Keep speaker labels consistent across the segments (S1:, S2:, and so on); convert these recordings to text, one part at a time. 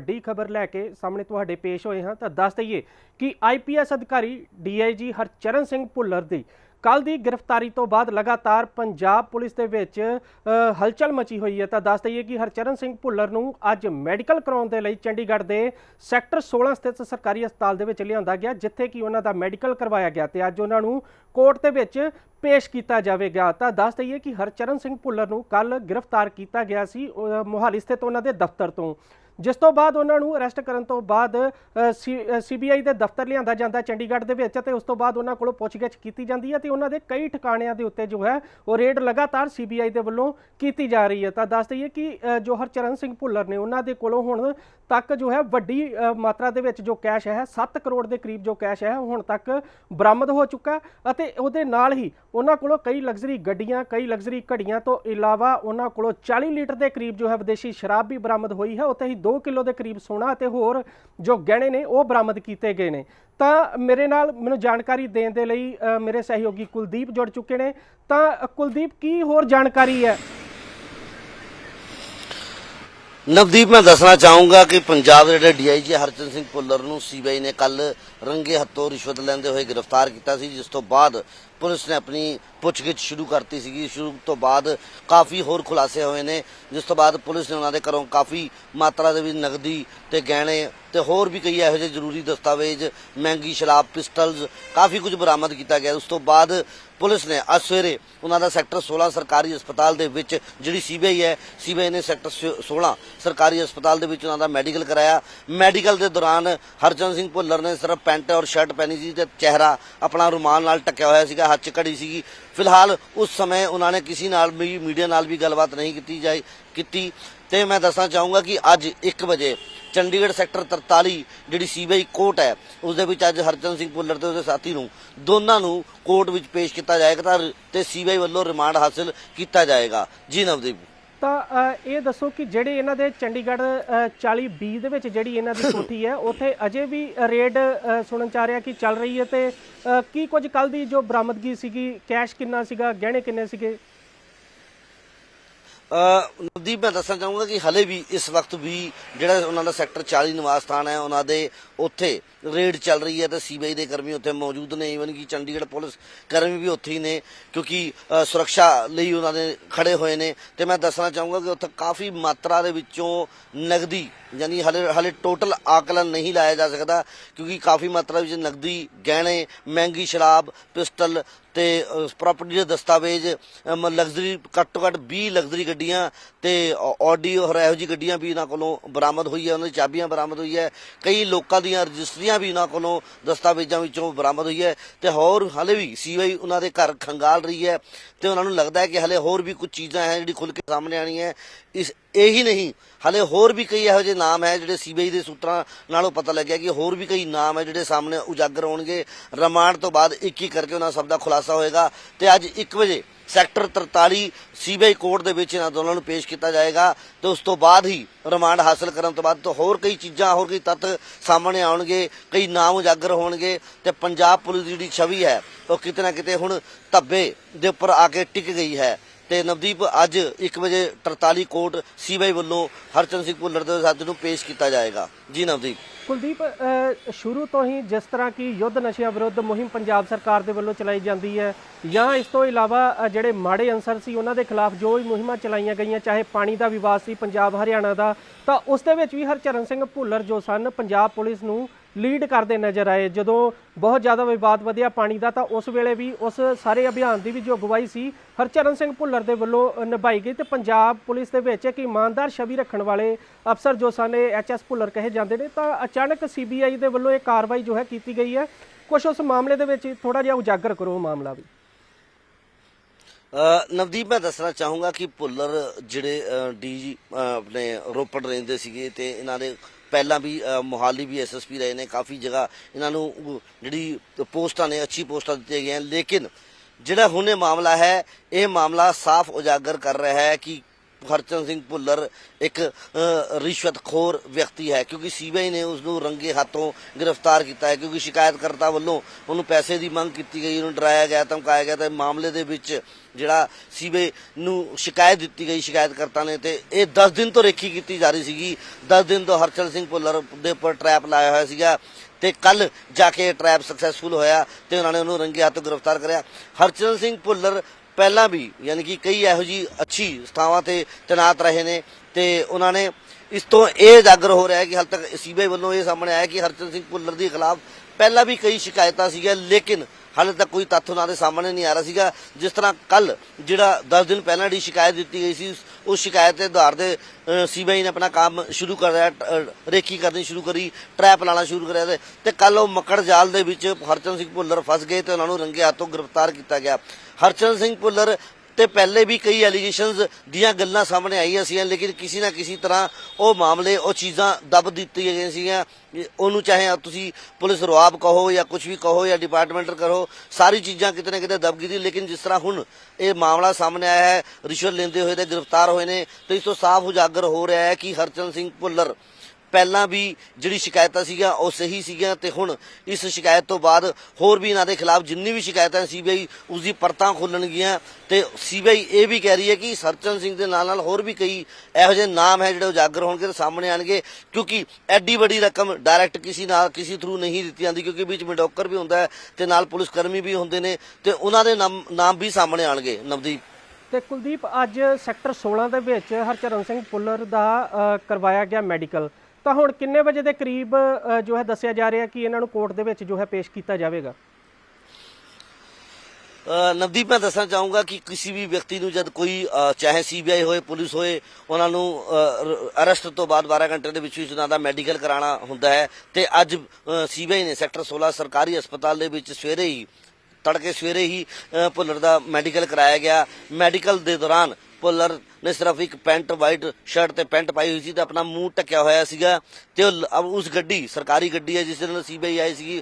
S1: ਵੱਡੀ ਖਬਰ ਲੈ ਕੇ ਸਾਹਮਣੇ ਤੁਹਾਡੇ ਪੇਸ਼ ਹੋਏ ਹਾਂ, ਤਾਂ ਦੱਸ ਦਈਏ ਕਿ ਆਈਪੀਐਸ ਅਧਿਕਾਰੀ ਡੀਆਈਜੀ ਹਰਚਰਨ ਸਿੰਘ ਭੁੱਲਰ ਦੀ ਕੱਲ ਦੀ ਗ੍ਰਿਫਤਾਰੀ ਤੋਂ ਬਾਅਦ ਲਗਾਤਾਰ ਪੰਜਾਬ ਪੁਲਿਸ ਦੇ ਵਿੱਚ ਹਲਚਲ ਮਚੀ ਹੋਈ ਹੈ। ਤਾਂ ਦੱਸ ਦਈਏ ਕਿ ਹਰਚਰਨ ਸਿੰਘ ਭੁੱਲਰ ਨੂੰ ਅੱਜ ਮੈਡੀਕਲ ਕਰਾਉਣ ਦੇ ਲਈ ਚੰਡੀਗੜ੍ਹ ਦੇ ਸੈਕਟਰ 16 ਸਥਿਤ ਸਰਕਾਰੀ ਹਸਪਤਾਲ ਦੇ ਵਿੱਚ ਲਿਆਂਦਾ ਗਿਆ, ਜਿੱਥੇ ਕਿ ਉਹਨਾਂ ਦਾ ਮੈਡੀਕਲ ਕਰਵਾਇਆ ਗਿਆ ਤੇ ਅੱਜ ਉਹਨਾਂ ਨੂੰ ਕੋਰਟ ਦੇ ਵਿੱਚ ਪੇਸ਼ ਕੀਤਾ ਜਾਵੇਗਾ। ਤਾਂ ਦੱਸ ਦਈਏ ਕਿ ਹਰਚਰਨ ਸਿੰਘ ਭੁੱਲਰ ਨੂੰ ਕੱਲ ਗ੍ਰਿਫਤਾਰ ਕੀਤਾ ਗਿਆ ਸੀ ਮੋਹਾਲੀ ਸਥਿਤ ਉਹਨਾਂ ਦੇ ਦਫ਼ਤਰ ਤੋਂ। ਜਿਸ ਤੋਂ ਬਾਅਦ ਉਹਨਾਂ ਨੂੰ ਅਰੈਸਟ ਕਰਨ ਤੋਂ ਬਾਅਦ ਸੀਬੀਆਈ ਦੇ ਦਫ਼ਤਰ ਲਿਆਂਦਾ ਜਾਂਦਾ ਚੰਡੀਗੜ੍ਹ ਦੇ ਵਿੱਚ ਤੇ ਉਸ ਤੋਂ ਬਾਅਦ ਉਹਨਾਂ ਕੋਲੋਂ ਪੁੱਛਗਿੱਛ ਕੀਤੀ ਜਾਂਦੀ ਹੈ ਤੇ ਉਹਨਾਂ ਦੇ ਕਈ ਠਿਕਾਣਿਆਂ ਦੇ ਉੱਤੇ ਜੋ ਹੈ, ਉਹ ਰੇਡ ਲਗਾਤਾਰ ਸੀਬੀਆਈ ਦੇ ਵੱਲੋਂ ਕੀਤੀ ਜਾ ਰਹੀ ਹੈ। ਤਾਂ ਦੱਸ ਦਈਏ ਕਿ ਜੋ ਹਰਚਰਨ ਸਿੰਘ ਭੁੱਲਰ ਨੇ ਉਹਨਾਂ ਦੇ ਕੋਲੋਂ ਹੁਣ ਤੱਕ ਜੋ ਹੈ ਵੱਡੀ ਮਾਤਰਾ ਦੇ ਵਿੱਚ ਜੋ ਕੈਸ਼ ਹੈ 7 ਕਰੋੜ ਦੇ ਕਰੀਬ ਜੋ ਕੈਸ਼ ਹੈ ਹੁਣ ਤੱਕ ਬਰਾਮਦ ਹੋ ਚੁੱਕਾ ਅਤੇ ਉਹਦੇ ਨਾਲ ਹੀ ਉਹਨਾਂ ਕੋਲੋਂ ਕਈ ਲਗਜ਼ਰੀ ਗੱਡੀਆਂ, ਕਈ ਲਗਜ਼ਰੀ ਘੜੀਆਂ ਤੋਂ ਇਲਾਵਾ ਉਹਨਾਂ ਕੋਲੋਂ 40 ਲੀਟਰ ਦੇ ਕਰੀਬ ਜੋ ਹੈ ਵਿਦੇਸ਼ੀ ਸ਼ਰਾਬ ਵੀ ਬਰਾਮਦ ਹੋਈ ਹੈ। ਉੱਥੇ ਹੀ 2 ਕਿਲੋ ਦੇ ਕਰੀਬ ਸੋਨਾ ਅਤੇ ਹੋਰ ਜੋ ਗਹਿਣੇ ਨੇ, ਉਹ ਬਰਾਮਦ ਕੀਤੇ ਗਏ ਨੇ। ਤਾਂ ਮੇਰੇ ਨਾਲ ਮੈਨੂੰ ਜਾਣਕਾਰੀ ਦੇਣ ਦੇ ਲਈ ਮੇਰੇ ਸਹਿਯੋਗੀ ਕੁਲਦੀਪ ਜੁੜ ਚੁੱਕੇ ਨੇ। ਤਾਂ ਕੁਲਦੀਪ, ਕੀ ਹੋਰ ਜਾਣਕਾਰੀ ਹੈ?
S2: ਨਵਦੀਪ, ਮੈਂ ਦੱਸਣਾ ਚਾਹੂੰਗਾ ਕਿ ਪੰਜਾਬ ਦੇ ਜਿਹੜੇ ਡੀਆਈਜੀ ਹਰਚੰਦ ਸਿੰਘ ਭੁੱਲਰ ਨੂੰ ਸੀਬੀਆਈ ਨੇ ਕੱਲ ਰੰਗੇ ਹੱਥੋਂ ਰਿਸ਼ਵਤ ਲੈਂਦੇ ਹੋਏ ਗ੍ਰਿਫਤਾਰ ਕੀਤਾ ਸੀ, ਜਿਸ ਤੋਂ ਬਾਅਦ ਪੁਲਿਸ ਨੇ ਆਪਣੀ ਪੁੱਛਗਿੱਛ ਸ਼ੁਰੂ ਕਰਤੀ ਸੀਗੀ। ਸ਼ੁਰੂ ਤੋਂ ਬਾਅਦ ਕਾਫੀ ਹੋਰ ਖੁਲਾਸੇ ਹੋਏ ਨੇ, ਜਿਸ ਤੋਂ ਬਾਅਦ ਪੁਲਿਸ ਨੇ ਉਹਨਾਂ ਦੇ ਘਰੋਂ ਕਾਫੀ ਮਾਤਰਾ ਦੇ ਵਿੱਚ ਨਗਦੀ ਤੇ ਗਹਿਣੇ ਤੇ ਹੋਰ ਵੀ ਕਈ ਇਹੋ ਜਿਹੇ ਜ਼ਰੂਰੀ ਦਸਤਾਵੇਜ਼, ਮਹਿੰਗੀ ਸ਼ਰਾਬ ਪਿਸਟਲਸ ਕਾਫੀ ਕੁਝ ਬਰਾਮਦ ਕੀਤਾ ਗਿਆ। ਉਸ ਤੋਂ ਬਾਅਦ ਪੁਲਿਸ ਨੇ ਅੱਜ ਸਵੇਰੇ ਉਹਨਾਂ ਦਾ ਸੈਕਟਰ 16 ਸਰਕਾਰੀ ਹਸਪਤਾਲ ਦੇ ਵਿੱਚ, ਜਿਹੜੀ ਸੀਬੀਆਈ ਹੈ, ਸੀਬੀਆਈ ਨੇ ਸੈਕਟਰ 16 ਸਰਕਾਰੀ ਹਸਪਤਾਲ ਦੇ ਵਿੱਚ ਉਹਨਾਂ ਦਾ ਮੈਡੀਕਲ ਕਰਾਇਆ। ਮੈਡੀਕਲ ਦੇ ਦੌਰਾਨ ਹਰਚੰਦ ਸਿੰਘ ਭੁੱਲਰ ਨੇ ਸਿਰਫ ਪੈਂਟ ਔਰ ਸ਼ਰਟ ਪਹਿਨੀ ਸੀ ਤੇ ਚਿਹਰਾ ਆਪਣਾ ਰੁਮਾਲ ਨਾਲ ਟੱਕਿਆ ਹੋਇਆ ਸੀਗਾ, ਹੱਥ 'ਚ ਘੜੀ ਸੀਗੀ। ਫਿਲਹਾਲ ਉਸ ਸਮੇਂ ਉਹਨਾਂ ਨੇ ਕਿਸੇ ਨਾਲ ਵੀ ਮੀਡੀਆ ਨਾਲ ਵੀ ਗੱਲਬਾਤ ਨਹੀਂ ਕੀਤੀ ਜਾਈ, ਕੀਤੀ। ਤੇ ਮੈਂ ਦੱਸਣਾ ਚਾਹੂੰਗਾ ਕਿ ਅੱਜ 1 ਵਜੇ ਚੰਡੀਗੜ੍ਹ ਸੈਕਟਰ 43 ਜਿਹੜੀ ਸੀਬੀਆਈ ਕੋਰਟ ਹੈ ਉਸ ਦੇ ਵਿੱਚ ਅੱਜ ਹਰਚੰਦ ਸਿੰਘ ਭੁੱਲਰ ਤੇ ਉਹਦੇ ਸਾਥੀ ਨੂੰ ਦੋਨਾਂ ਨੂੰ ਕੋਰਟ ਵਿੱਚ ਪੇਸ਼ ਕੀਤਾ ਜਾਏਗਾ ਤਾਂ ਤੇ ਸੀਬੀਆਈ ਵੱਲੋਂ ਰਿਮਾਂਡ ਹਾਸਲ ਕੀਤਾ ਜਾਏਗਾ। ਜੀ ਨਵਦੀਪ।
S1: ਤਾਂ ਇਹ ਦੱਸੋ ਕਿ ਜਿਹੜੇ ਇਹਨਾਂ ਦੇ ਚੰਡੀਗੜ੍ਹ ਅ, 40 ਬੀ ਦੇ ਵਿੱਚ ਜਿਹੜੀ ਇਹਨਾਂ ਦੀ ਕੋਠੀ ਹੈ ਉੱਥੇ ਅਜੇ ਵੀ ਰੇਡ ਸੁਣਨ ਚ ਆ ਰਿਹਾ ਕਿ ਚੱਲ ਰਹੀ ਹੈ ਤੇ ਕੀ ਕੁਝ ਕੱਲ ਦੀ ਜੋ ਬਰਾਮਦਗੀ ਸੀਗੀ ਕੈਸ਼ ਕਿੰਨਾ ਸੀਗਾ ਗਹਿਣੇ ਕਿੰਨੇ ਸੀਗੇ?
S2: ਨਵਦੀਪ, ਮੈਂ ਦੱਸਣਾ ਚਾਹੂੰਗਾ ਕਿ ਹਲੇ ਵੀ ਇਸ ਵਕਤ ਵੀ ਜਿਹੜਾ ਉਹਨਾਂ ਦਾ ਸੈਕਟਰ 40 ਨਿਵਾਸ ਸਥਾਨ ਹੈ, ਉਹਨਾਂ ਦੇ ਉੱਥੇ ਰੇਡ ਚੱਲ ਰਹੀ ਹੈ ਤੇ ਸੀਬੀਆਈ ਦੇ ਕਰਮੀ ਉੱਥੇ ਮੌਜੂਦ ਨੇ ਈਵਨ ਕਿ ਚੰਡੀਗੜ੍ਹ ਪੁਲਿਸ ਕਰਮੀ ਵੀ ਉੱਥੇ ਹੀ ਨੇ, ਕਿਉਂਕਿ ਸੁਰੱਖਿਆ ਲਈ ਉਹਨਾਂ ਨੇ ਖੜੇ ਹੋਏ ਨੇ। ਤੇ ਮੈਂ ਦੱਸਣਾ ਚਾਹੂੰਗਾ ਕਿ ਉੱਥੇ ਕਾਫੀ ਮਾਤਰਾ ਦੇ ਵਿੱਚੋਂ ਨਗਦੀ, ਯਾਨੀ ਹਲੇ ਹਲੇ ਟੋਟਲ ਆਕਲਨ ਨਹੀਂ ਲਾਇਆ ਜਾ ਸਕਦਾ, ਕਿਉਂਕਿ ਕਾਫੀ ਮਾਤਰਾ ਵਿੱਚ ਨਗਦੀ ਗਹਿਣੇ, ਮਹਿੰਗੀ ਸ਼ਰਾਬ, ਪਿਸਟਲ ਤੇ ਪ੍ਰਾਪਰਟੀ ਦੇ ਦਸਤਾਵੇਜ਼ ਲਗਜ਼ਰੀ ਘੱਟ ਤੋਂ ਘੱਟ 20 ਲਗਜ਼ਰੀ ਗੱਡੀਆਂ ਤੇ ਆਡੀ ਹੋਰ ਇਹੋ ਜਿਹੀ ਗੱਡੀਆਂ ਵੀ ਇਹਨਾਂ ਕੋਲੋਂ ਬਰਾਮਦ ਹੋਈ ਹੈ, ਉਹਨਾਂ ਦੀ ਚਾਬੀਆਂ ਬਰਾਮਦ ਹੋਈ ਹੈ, ਕਈ ਲੋਕਾਂ ਦੀਆਂ ਰਜਿਸਟਰੀਆਂ ਵੀ ਇਹਨਾਂ ਕੋਲੋਂ ਦਸਤਾਵੇਜ਼ਾਂ ਵਿੱਚੋਂ ਬਰਾਮਦ ਹੋਈ ਹੈ, ਤੇ ਹੋਰ ਹਾਲੇ ਵੀ ਸੀਆਈ ਉਹਨਾਂ ਦੇ ਘਰ ਖੰਗਾਲ ਰਹੀ ਹੈ, ਤੇ ਉਹਨਾਂ ਨੂੰ ਲੱਗਦਾ ਹੈ ਕਿ ਹਲੇ ਹੋਰ ਵੀ ਕੁਝ ਚੀਜ਼ਾਂ ਹੈ ਜਿਹੜੀ ਖੁੱਲ ਕੇ ਸਾਹਮਣੇ ਆਣੀ ਹੈ ਇਸ ਇਹੀ ਨਹੀਂ, ਹਲੇ ਹੋਰ ਵੀ ਕਈ ਇਹੋ ਜਿਹੇ ਨਾਮ ਹੈ ਜਿਹੜੇ ਸੀਬੀਆਈ ਦੇ ਸੂਤਰਾਂ ਨਾਲੋਂ ਪਤਾ ਲੱਗਿਆ ਕਿ ਹੋਰ ਵੀ ਕਈ ਨਾਮ ਹੈ ਜਿਹੜੇ ਸਾਹਮਣੇ ਉਜਾਗਰ ਹੋਣਗੇ। ਰਿਮਾਂਡ ਤੋਂ ਬਾਅਦ ਇੱਕ ਹੀ ਕਰਕੇ ਉਹਨਾਂ ਸਭ ਦਾ ਖੁਲਾਸਾ ਹੋਏਗਾ ਤੇ ਅੱਜ 1 ਵਜੇ ਸੈਕਟਰ 43 ਸੀਬੀਆਈ ਕੋਰਟ ਦੇ ਵਿੱਚ ਇਹਨਾਂ ਦੋਨਾਂ ਨੂੰ ਪੇਸ਼ ਕੀਤਾ ਜਾਏਗਾ ਤੇ ਉਸ ਤੋਂ ਬਾਅਦ ਹੀ ਰਿਮਾਂਡ ਹਾਸਲ ਕਰਨ ਤੋਂ ਬਾਅਦ ਤੋਂ ਹੋਰ ਕਈ ਚੀਜ਼ਾਂ, ਹੋਰ ਕਈ ਤੱਤ ਸਾਹਮਣੇ ਆਉਣਗੇ, ਕਈ ਨਾਮ ਉਜਾਗਰ ਹੋਣਗੇ ਤੇ ਪੰਜਾਬ ਪੁਲਿਸ ਦੀ ਜਿਹੜੀ ਛਵੀ ਹੈ, ਉਹ ਕਿਤੇ ਨਾ ਕਿਤੇ ਹੁਣ ਧੱਬੇ ਦੇ ਉੱਪਰ ਆ ਕੇ ਟਿਕ ਗਈ ਹੈ। ਤੇ ਨਵਦੀਪ, ਅੱਜ 1 ਵਜੇ 43 ਕੋਰਟ ਸੀਬੀਆਈ ਵੱਲੋਂ ਹਰਚੰਦ ਸਿੰਘ ਭੁੱਲਰ ਦੇ ਸਾਥ ਨੂੰ ਪੇਸ਼ ਕੀਤਾ ਜਾਏਗਾ। ਜੀ ਨਵਦੀਪ।
S1: ਕੁਲਦੀਪ ਸ਼ੁਰੂ ਤੋਂ ਹੀ ਜਿਸ ਤਰ੍ਹਾਂ ਕਿ ਯੁੱਧ ਨਸ਼ਿਆਂ ਵਿਰੁੱਧ ਮੁਹਿੰਮ ਪੰਜਾਬ ਸਰਕਾਰ ਦੇ ਵੱਲੋਂ ਚਲਾਈ ਜਾਂਦੀ ਹੈ, ਜਾਂ ਇਸ ਤੋਂ ਇਲਾਵਾ ਜਿਹੜੇ ਮਾੜੇ ਅੰਸਰ ਸੀ, ਉਹਨਾਂ ਦੇ ਖਿਲਾਫ ਜੋ ਵੀ ਮੁਹਿੰਮਾਂ ਚਲਾਈਆਂ ਗਈਆਂ, ਚਾਹੇ ਪਾਣੀ ਦਾ ਵਿਵਾਦ ਸੀ ਪੰਜਾਬ ਹਰਿਆਣਾ ਦਾ, ਤਾਂ ਉਸ ਦੇ ਵਿੱਚ ਵੀ ਹਰਚਰਨ ਸਿੰਘ ਭੁੱਲਰ ਜੋ ਸਨ, ਪੰਜਾਬ ਪੁਲਿਸ ਨੂੰ ਲੀਡ ਕਰਦੇ ਨਜ਼ਰ ਆਏ। ਜਦੋਂ ਬਹੁਤ ਜ਼ਿਆਦਾ ਵਿਵਾਦ ਵਧਿਆ ਪਾਣੀ ਦਾ, ਤਾਂ ਉਸ ਵੇਲੇ ਵੀ ਉਸ ਸਾਰੇ ਅਭਿਆਨ ਦੀ ਵੀ ਜੋ ਅਗਵਾਈ ਸੀ, ਹਰਚਰਨ ਸਿੰਘ ਭੁੱਲਰ ਦੇ ਵੱਲੋਂ ਨਿਭਾਈ ਗਈ। ਤੇ ਪੰਜਾਬ ਪੁਲਿਸ ਦੇ ਵਿੱਚ ਇੱਕ ਇਮਾਨਦਾਰ ਛਵੀ ਰੱਖਣ ਵਾਲੇ ਅਫਸਰ ਜੋ ਸਨ, ਇਹ ਐਚਐਸ ਭੁੱਲਰ ਕਹੇ ਜਾਂਦੇ ਨੇ। ਤਾਂ ਅਚਾਨਕ ਸੀਬੀਆਈ ਦੇ ਵੱਲੋਂ ਇਹ ਕਾਰਵਾਈ ਜੋ ਹੈ ਕੀਤੀ ਗਈ ਹੈ। ਕੁਝ ਉਸ ਮਾਮਲੇ ਦੇ ਵਿੱਚ ਥੋੜਾ ਜਿਹਾ ਉਜਾਗਰ ਕਰੋ ਉਹ ਮਾਮਲਾ ਵੀ।
S2: ਨਵਦੀਪ, ਮੈਂ ਦੱਸਣਾ ਚਾਹੂੰਗਾ ਕਿ ਭੁੱਲਰ ਜਿਹੜੇ ਡੀਜੀ ਆਪਣੇ ਰੋਪੜ ਰਹਿੰਦੇ ਸੀਗੇ ਤੇ ਇਹਨਾਂ ਦੇ ਪਹਿਲਾਂ ਵੀ ਮੋਹਾਲੀ ਵੀ ਐਸਐਸਪੀ ਰਹੇ ਨੇ, ਕਾਫੀ ਜਗ੍ਹਾ ਇਹਨਾਂ ਨੂੰ ਜਿਹੜੀ ਪੋਸਟਾਂ ਨੇ, ਅੱਛੀ ਪੋਸਟਾਂ ਦਿੱਤੀਆਂ ਗਈਆਂ ਲੇਕਿਨ ਜਿਹੜਾ ਹੁਣ ਇਹ ਮਾਮਲਾ ਹੈ, ਇਹ ਮਾਮਲਾ ਸਾਫ਼ ਉਜਾਗਰ ਕਰ ਰਿਹਾ ਹੈ ਕਿ ਹਰਚੰਦ ਸਿੰਘ ਭੁੱਲਰ ਇੱਕ ਰਿਸ਼ਵਤਖੋਰ ਵਿਅਕਤੀ ਹੈ, ਕਿਉਂਕਿ ਸੀਬੀਆਈ ਨੇ ਉਸ ਨੂੰ ਰੰਗੇ ਹੱਥੋਂ ਗ੍ਰਿਫਤਾਰ ਕੀਤਾ ਹੈ, ਕਿਉਂਕਿ ਸ਼ਿਕਾਇਤਕਰਤਾ ਵੱਲੋਂ ਉਹਨੂੰ ਪੈਸੇ ਦੀ ਮੰਗ ਕੀਤੀ ਗਈ, ਉਹਨੂੰ ਡਰਾਇਆ ਗਿਆ, ਧਮਕਾਇਆ ਗਿਆ ਤੇ ਮਾਮਲੇ ਦੇ ਵਿੱਚ ਜਿਹੜਾ ਸੀਬੀਆਈ ਨੂੰ ਸ਼ਿਕਾਇਤ ਦਿੱਤੀ ਗਈ ਸ਼ਿਕਾਇਤਕਰਤਾ ਨੇ ਤੇ ਇਹ 10 ਦਿਨ ਤੋਂ ਰੇਖੀ ਕੀਤੀ ਜਾ ਰਹੀ ਸੀਗੀ। 10 ਦਿਨ ਤੋਂ ਹਰਚੰਦ ਸਿੰਘ ਭੁੱਲਰ ਦੇ ਉੱਪਰ ਟਰੈਪ ਲਾਇਆ ਹੋਇਆ ਸੀਗਾ ਤੇ ਕੱਲ ਜਾ ਕੇ ਟਰੈਪ ਸਕਸੈਸਫੁਲ ਹੋਇਆ ਤੇ ਉਹਨਾਂ ਨੇ ਉਹਨੂੰ ਰੰਗੇ ਹੱਥੋਂ ਗ੍ਰਿਫਤਾਰ ਕਰਿਆ। ਹਰਚੰਦ ਸਿੰਘ ਭੁੱਲਰ ਪਹਿਲਾਂ ਵੀ ਯਾਨੀ ਕਿ ਕਈ ਇਹੋ ਜੀ ਅੱਛੀ ਸਥਾਵਾਂ ਤੇ ਤੈਨਾਤ ਰਹੇ ਨੇ ਤੇ ਉਹਨਾਂ ਨੇ ਇਸ ਤੋਂ ਇਹ ਉਜਾਗਰ ਹੋ ਰਿਹਾ ਹੈ ਕਿ ਹਾਲ ਤੱਕ ਸੀਬੀਆਈ ਵੱਲੋਂ ਇਹ ਸਾਹਮਣੇ ਆਇਆ ਕਿ ਹਰਚੰਦ ਸਿੰਘ ਭੁੱਲਰ ਦੇ ਖਿਲਾਫ ਪਹਿਲਾਂ ਵੀ ਕਈ ਸ਼ਿਕਾਇਤਾਂ ਸੀਗੀਆਂ, ਲੇਕਿਨ ਹਾਲੇ ਤੱਕ ਕੋਈ ਤੱਥ ਉਹਨਾਂ ਦੇ ਸਾਹਮਣੇ ਨਹੀਂ ਆ ਰਿਹਾ ਸੀਗਾ। ਜਿਸ ਤਰ੍ਹਾਂ ਕੱਲ ਜਿਹੜਾ 10 ਦਿਨ ਪਹਿਲਾਂ ਦੀ ਸ਼ਿਕਾਇਤ ਦਿੱਤੀ ਗਈ ਸੀ ਉਸ ਸ਼ਿਕਾਇਤ ਦੇ ਆਧਾਰ ਤੇ ਸੀਬੀਆਈ ਨੇ ਆਪਣਾ ਕੰਮ ਸ਼ੁਰੂ ਕਰ ਰਿਹਾ ਰੇਕੀ ਕਰਨੀ ਸ਼ੁਰੂ ਕਰੀ, ਟਰੈਪ ਲਾਣਾ ਸ਼ੁਰੂ ਕਰਿਆ ਤੇ- ਤੇ ਕੱਲ ਉਹ ਮੱਕੜ ਜਾਲ ਦੇ ਵਿੱਚ ਹਰਚੰਦ ਸਿੰਘ ਭੁੱਲਰ ਫਸ ਗਏ ਤੇ ਉਹਨਾਂ ਨੂੰ ਰੰਗੇ ਹੱਥੋਂ ਗ੍ਰਿਫਤਾਰ ਕੀਤਾ ਗਿਆ। ਹਰਚੰਦ ਸਿੰਘ ਭੁੱਲਰ ਤੇ ਪਹਿਲੇ ਵੀ ਕਈ ਐਲੀਗੇਸ਼ਨਸ ਦੀਆਂ ਗੱਲਾਂ ਸਾਹਮਣੇ ਆਈਆਂ ਸੀ ਲੇਕਿਨ ਕਿਸੇ ਨਾ ਕਿਸੇ ਤਰ੍ਹਾਂ ਉਹ ਮਾਮਲੇ, ਉਹ ਚੀਜ਼ਾਂ ਦਬ ਦਿੱਤੀਆਂ ਗਈਆਂ ਸੀਗੀਆਂ। ਉਹਨੂੰ ਚਾਹੇ ਤੁਸੀਂ ਪੁਲਿਸ ਰੁਆਬ ਕਹੋ ਜਾਂ ਕੁਝ ਵੀ ਕਹੋ ਜਾਂ ਡਿਪਾਰਟਮੈਂਟਲ ਕਰੋ, ਸਾਰੀ ਚੀਜ਼ਾਂ ਕਿਤੇ ਨਾ ਕਿਤੇ ਦਬ ਗਈ ਸੀ। ਲੇਕਿਨ ਜਿਸ ਤਰ੍ਹਾਂ ਹੁਣ ਇਹ ਮਾਮਲਾ ਸਾਹਮਣੇ ਆਇਆ ਹੈ, ਰਿਸ਼ਵਤ ਲੈਂਦੇ ਹੋਏ ਤੇ ਗ੍ਰਿਫਤਾਰ ਹੋਏ ਨੇ, ਤੇ ਇਸ ਤੋਂ ਸਾਫ਼ ਉਜਾਗਰ ਹੋ ਰਿਹਾ ਹੈ ਕਿ ਹਰਚੰਦ ਸਿੰਘ ਭੁੱਲਰ ਪਹਿਲਾਂ ਵੀ ਜਿਹੜੀ ਸ਼ਿਕਾਇਤਾਂ ਸੀਗੀਆਂ, ਉਹ ਸਹੀ ਸੀਗੀਆਂ ਤੇ ਹੁਣ ਇਸ ਸ਼ਿਕਾਇਤ ਤੋਂ ਬਾਅਦ ਹੋਰ ਵੀ ਇਹਨਾਂ ਦੇ ਖਿਲਾਫ ਜਿੰਨੀ ਵੀ ਸ਼ਿਕਾਇਤਾਂ ਸੀਬੀਆਈ ਉਸ ਦੀ ਪਰਤਾਂ ਖੋਲਣਗੀਆਂ ਤੇ ਸੀਬੀਆਈ ਇਹ ਵੀ ਕਹਿ ਰਹੀ ਹੈ ਕਿ ਸਰਚਨ ਸਿੰਘ ਦੇ ਨਾਲ ਨਾਲ ਹੋਰ ਵੀ ਕਈ ਇਹੋ ਜਿਹੇ ਨਾਮ ਹੈ ਜਿਹੜੇ ਉਜਾਗਰ ਹੋਣਗੇ ਤੇ ਸਾਹਮਣੇ ਆਣਗੇ ਕਿਉਂਕਿ ਐਡੀ ਵੱਡੀ ਰਕਮ ਡਾਇਰੈਕਟ ਕਿਸੇ ਨਾਲ, ਕਿਸੇ ਥਰੂ ਨਹੀਂ ਦਿੱਤੀ ਜਾਂਦੀ ਕਿਉਂਕਿ ਵਿੱਚ ਮਿਡੋਕਰ ਵੀ ਹੁੰਦਾ ਹੈ ਤੇ ਨਾਲ ਪੁਲਿਸ ਕਰਮੀ ਵੀ ਹੁੰਦੇ ਨੇ ਤੇ ਉਹਨਾਂ ਦੇ ਨਾਮ ਨਾਮ ਵੀ ਸਾਹਮਣੇ ਆਣਗੇ। ਨਵਦੀਪ।
S1: ਤੇ ਕੁਲਦੀਪ, ਅੱਜ ਸੈਕਟਰ 16 ਦੇ ਵਿੱਚ ਹਰਚਰਨ ਸਿੰਘ ਪੁੱਲਰ ਦਾ ਕਰਵਾਇਆ ਗਿਆ ਮੈਡੀਕਲ। ਤਾਂ ਹੁਣ ਕਿੰਨੇ ਵਜੇ ਦੇ ਕਰੀਬ ਜੋ ਹੈ ਦੱਸਿਆ ਜਾ ਰਿਹਾ ਕਿ ਇਹਨਾਂ ਨੂੰ ਕੋਰਟ ਦੇ ਵਿੱਚ ਜੋ ਹੈ ਪੇਸ਼ ਕੀਤਾ ਜਾਵੇਗਾ?
S2: ਨਵਦੀਪ, ਮੈਂ ਦੱਸਣਾ ਚਾਹੂੰਗਾ ਕਿ ਕਿਸੇ ਵੀ ਵਿਅਕਤੀ ਨੂੰ ਜਦ ਕੋਈ ਚਾਹੇ ਸੀਬੀਆਈ ਹੋਏ, ਪੁਲਿਸ ਹੋਏ, ਉਹਨਾਂ ਨੂੰ ਅਰੈਸਟ ਤੋਂ ਬਾਅਦ 12 ਘੰਟੇ ਦੇ ਵਿੱਚ ਵਿੱਚ ਉਹਨਾਂ ਦਾ ਮੈਡੀਕਲ ਕਰਾਉਣਾ ਹੁੰਦਾ ਹੈ ਤੇ ਅੱਜ ਸੀਬੀਆਈ ਨੇ ਸੈਕਟਰ 16 ਸਰਕਾਰੀ ਹਸਪਤਾਲ ਦੇ ਵਿੱਚ ਸਵੇਰੇ ਹੀ, ਤੜਕੇ ਸਵੇਰੇ ਹੀ ਭੁੱਲਰ ਦਾ ਮੈਡੀਕਲ ਕਰਾਇਆ ਗਿਆ। ਮੈਡੀਕਲ ਦੇ ਦੌਰਾਨ ਭੁੱਲਰ ਨੇ ਸਿਰਫ ਇੱਕ ਪੈਂਟ ਵਾਈਟ ਸ਼ਰਟ ਤੇ ਪੈਂਟ ਪਾਈ ਹੋਈ ਸੀ ਤੇ ਆਪਣਾ ਮੂੰਹ ਟਕਿਆ ਹੋਇਆ ਸੀਗਾ ਤੇ ਉਹ ਉਸ ਗੱਡੀ ਸਰਕਾਰੀ ਗੱਡੀ ਹੈ ਜਿਸ ਦੇ ਨਾਲ ਸੀਬੀਆਈ ਆਈ ਸੀਗੀ